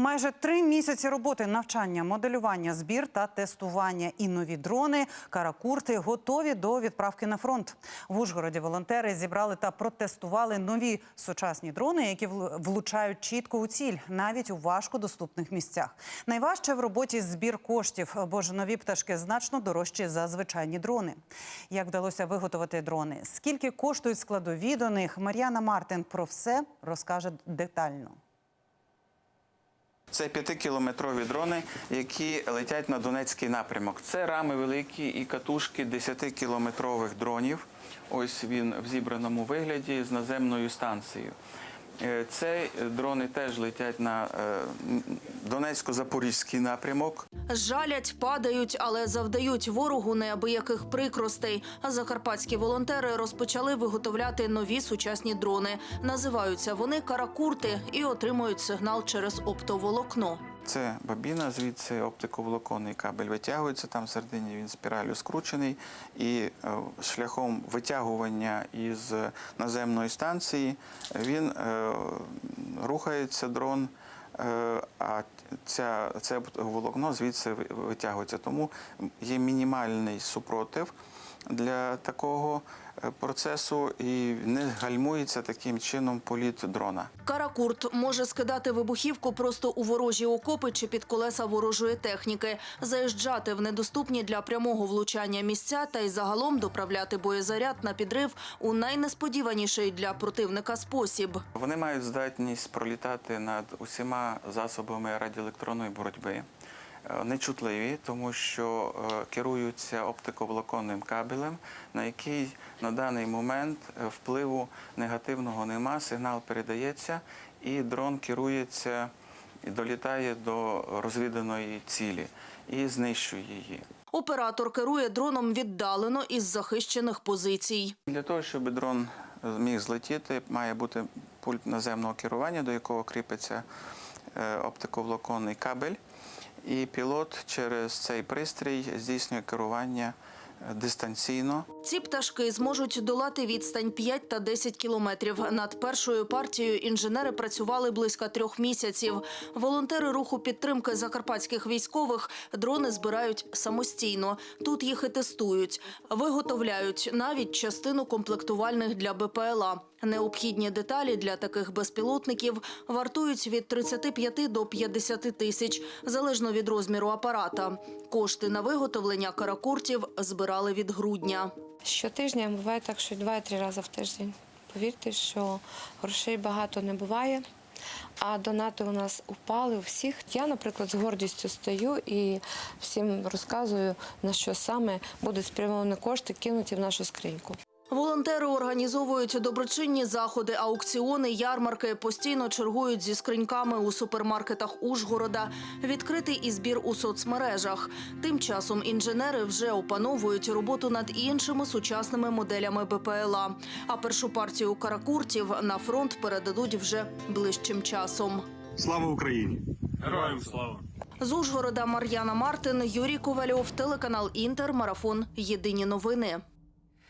Майже три місяці роботи, навчання, моделювання, збір та тестування. І нові дрони каракурти готові до відправки на фронт. В Ужгороді волонтери зібрали та протестували нові сучасні дрони, які влучають чітко у ціль, навіть у важкодоступних місцях. Найважче в роботі збір коштів, бо ж нові пташки значно дорожчі за звичайні дрони. Як вдалося виготовити дрони? Скільки коштують складові до них? Мар'яна Мартин про все розкаже детально. Це п'ятикілометрові дрони, які летять на Донецький напрямок. Це рами великі і катушки 10-кілометрових дронів. Ось він в зібраному вигляді з наземною станцією. Е, Це дрони теж летять на е, Донецько-Запорізький напрямок. Жалять, падають, але завдають ворогу неабияких прикростей. Закарпатські волонтери розпочали виготовляти нові сучасні дрони. Називаються вони каракурти і отримують сигнал через оптоволокно. Це бабіна, звідси оптиковолоконний кабель витягується. Там всередині він спіралю скручений, і е, шляхом витягування із наземної станції він е, рухається дрон. е, А ця, це волокно звідси витягується. Тому є мінімальний супротив для такого е, процесу і не гальмується таким чином політ дрона. Каракурт може скидати вибухівку просто у ворожі окопи чи під колеса ворожої техніки, заїжджати в недоступні для прямого влучання місця та й загалом доправляти боєзаряд на підрив у найнесподіваніший для противника спосіб. Вони мають здатність пролітати над усіма засобами радіоелектронної боротьби. Е, Нечутливі, тому що е, керуються оптиковолоконним кабелем, на який на даний момент е, впливу негативного нема, сигнал передається, і дрон керується і долітає до розвіданої цілі і знищує її. Оператор керує дроном віддалено із захищених позицій. Для того, щоб дрон міг злетіти, має бути пульт наземного керування, до якого кріпиться оптиковолоконний кабель. І пілот через цей пристрій здійснює керування е, дистанційно. Ці пташки зможуть долати відстань 5 та 10 кілометрів. Над першою партією інженери працювали близько трьох місяців. Волонтери руху підтримки закарпатських військових дрони збирають самостійно. Тут їх і тестують, виготовляють навіть частину комплектувальних для БПЛА. Необхідні деталі для таких безпілотників вартують від 35 до 50 тисяч, залежно від розміру апарата. Кошти на виготовлення каракуртів збирали від грудня. Щотижня буває так, що два-три рази в тиждень. Повірте, що грошей багато не буває. А донати у нас упали у всіх. Я, наприклад, з гордістю стою і всім розказую, на що саме будуть спрямовані кошти кинуті в нашу скриньку. Волонтери організовують доброчинні заходи, аукціони, ярмарки, постійно чергують зі скриньками у супермаркетах Ужгорода, відкритий і збір у соцмережах. Тим часом інженери вже опановують роботу над іншими сучасними моделями БПЛА. А першу партію каракуртів на фронт передадуть вже ближчим часом. Слава Україні! Героям слава! З Ужгорода Мар'яна Мартин, Юрій Ковальов, телеканал Інтер, марафон. Єдині новини.